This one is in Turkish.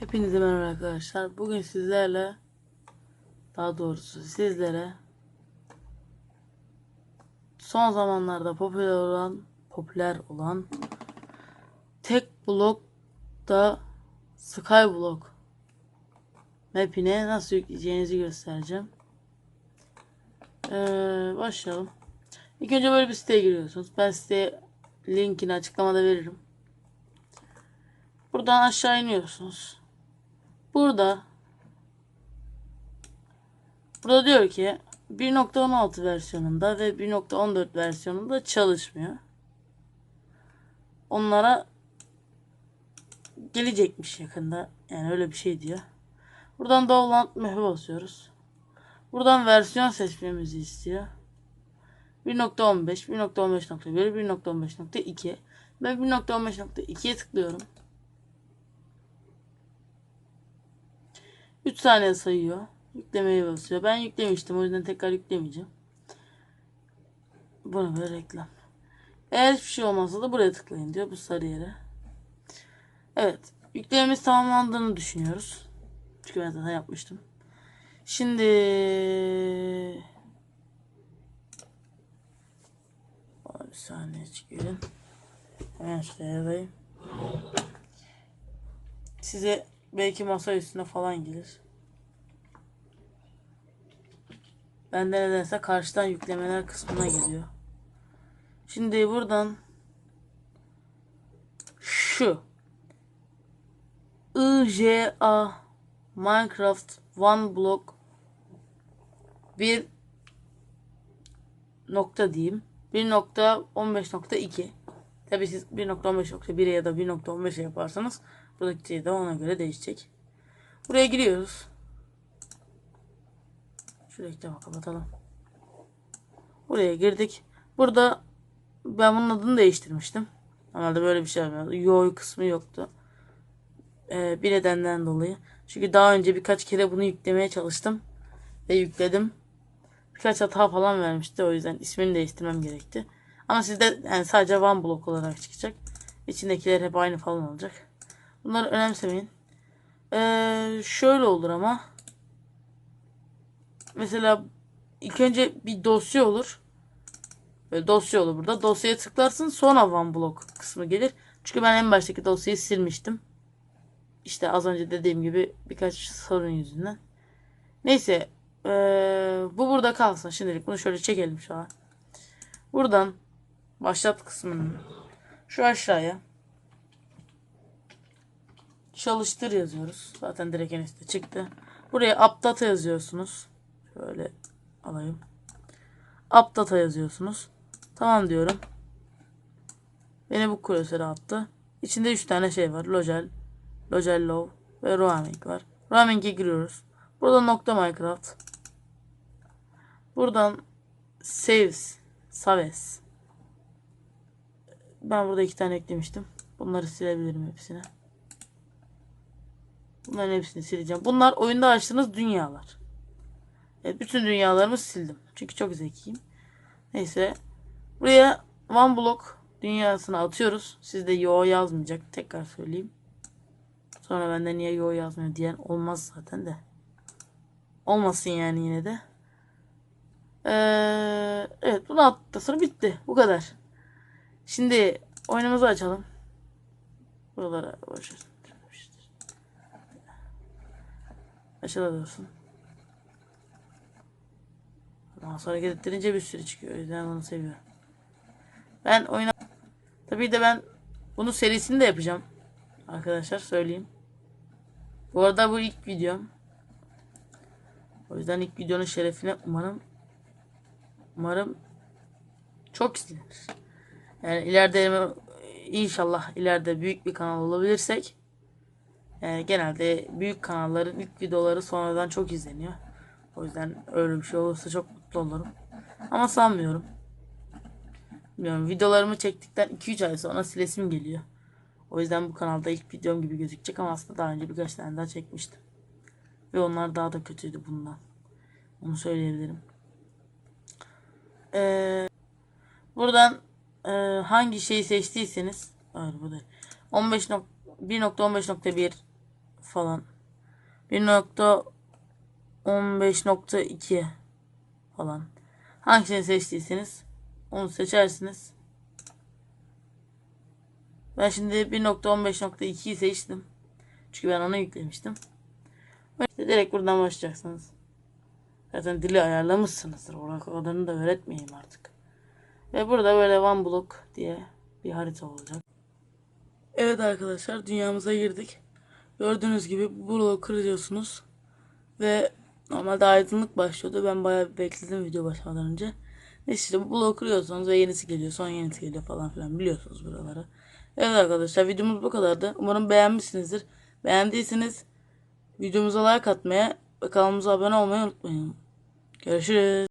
Hepinize merhaba arkadaşlar. Bugün sizlerle daha doğrusu sizlere son zamanlarda popüler olan popüler olan tek blokta Skyblock map'ine nasıl yükleyeceğinizi göstereceğim. Ee, başlayalım. İlk önce böyle bir siteye giriyorsunuz. Ben siteye linkini açıklamada veririm. Buradan aşağı iniyorsunuz. Burada burada diyor ki 1.16 versiyonunda ve 1.14 versiyonunda çalışmıyor. Onlara gelecekmiş yakında. Yani öyle bir şey diyor. Buradan download map'e basıyoruz. Buradan versiyon seçmemizi istiyor. 1.15, 1.15.1, 1.15.2. Ben 1.15.2'ye tıklıyorum. 3 saniye sayıyor. Yüklemeye basıyor. Ben yüklemiştim o yüzden tekrar yüklemeyeceğim. Buna böyle reklam. Eğer hiçbir şey olmazsa da buraya tıklayın diyor bu sarı yere. Evet. Yüklememiz tamamlandığını düşünüyoruz. Çünkü ben zaten yapmıştım. Şimdi bir saniye çıkıyorum. Hemen şuraya yazayım. Size belki masa üstüne falan gelir. Bende nedense karşıdan yüklemeler kısmına geliyor. Şimdi buradan şu IJA Minecraft One Block bir nokta diyeyim. 1.15.2 Tabi siz 1.15.1'e ya da 1.15'e yaparsanız buradaki de ona göre değişecek. Buraya giriyoruz. Şu reklamı kapatalım. Buraya girdik. Burada ben bunun adını değiştirmiştim. Normalde böyle bir şey yapmıyordu. Yo kısmı yoktu. Ee, bir nedenden dolayı. Çünkü daha önce birkaç kere bunu yüklemeye çalıştım. Ve yükledim. Birkaç hata falan vermişti. O yüzden ismini değiştirmem gerekti. Ama sizde yani sadece one block olarak çıkacak. İçindekiler hep aynı falan olacak. Bunları önemsemeyin. Ee, şöyle olur ama. Mesela ilk önce bir dosya olur. Böyle dosya olur burada. Dosyaya tıklarsın sonra one block kısmı gelir. Çünkü ben en baştaki dosyayı silmiştim. İşte az önce dediğim gibi birkaç sorun yüzünden. Neyse. Ee, bu burada kalsın. Şimdilik bunu şöyle çekelim şu an. Buradan başlat kısmının şu aşağıya çalıştır yazıyoruz. Zaten direkt en üstte çıktı. Buraya update yazıyorsunuz. Şöyle alayım. Update yazıyorsunuz. Tamam diyorum. Beni bu klasöre attı. İçinde 3 tane şey var. Logel, Logel Low ve Roaming var. Roaming'e giriyoruz. Burada nokta Minecraft. Buradan Saves, Saves. Ben burada iki tane eklemiştim. Bunları silebilirim hepsini. Bunların hepsini sileceğim. Bunlar oyunda açtığınız dünyalar. Evet bütün dünyalarımı sildim. Çünkü çok zekiyim. Neyse. Buraya one block dünyasını atıyoruz. Sizde yo yazmayacak. Tekrar söyleyeyim. Sonra bende niye yo yazmıyor diyen olmaz zaten de. Olmasın yani yine de. Ee, evet bunu attıktan sonra bitti. Bu kadar. Şimdi oyunumuzu açalım. Buralara boşver. Aşağıda dursun. Ondan sonra hareket ettirince bir sürü çıkıyor. O yüzden onu seviyorum. Ben oyuna... Tabii de ben bunu serisini de yapacağım. Arkadaşlar söyleyeyim. Bu arada bu ilk videom. O yüzden ilk videonun şerefine umarım umarım çok izlenir. Yani ileride inşallah ileride büyük bir kanal olabilirsek yani genelde büyük kanalların ilk videoları sonradan çok izleniyor. O yüzden öyle bir şey olursa çok mutlu olurum. Ama sanmıyorum. Bilmiyorum videolarımı çektikten 2-3 ay sonra silesim geliyor. O yüzden bu kanalda ilk videom gibi gözükecek ama aslında daha önce birkaç tane daha çekmiştim. Ve onlar daha da kötüydü bundan. Onu söyleyebilirim. Ee, buradan e, hangi şeyi seçtiyseniz hayır bu değil. 15 1.15.1 falan. 1.15.2 falan. Hangisini seçtiyseniz onu seçersiniz. Ben şimdi 1.15.2'yi seçtim. Çünkü ben onu yüklemiştim. İşte direkt buradan başlayacaksınız. Zaten dili ayarlamışsınızdır. Orada kadarını da öğretmeyeyim artık. Ve burada böyle one block diye bir harita olacak. Evet arkadaşlar dünyamıza girdik. Gördüğünüz gibi bu bloğu kırıyorsunuz. Ve normalde aydınlık başlıyordu. Ben bayağı bekledim video başlamadan önce. Neyse işte bu kırıyorsunuz ve yenisi geliyor. Son yenisi geliyor falan filan biliyorsunuz buraları. Evet arkadaşlar videomuz bu kadardı. Umarım beğenmişsinizdir. Beğendiyseniz videomuza like atmaya ve kanalımıza abone olmayı unutmayın. Görüşürüz.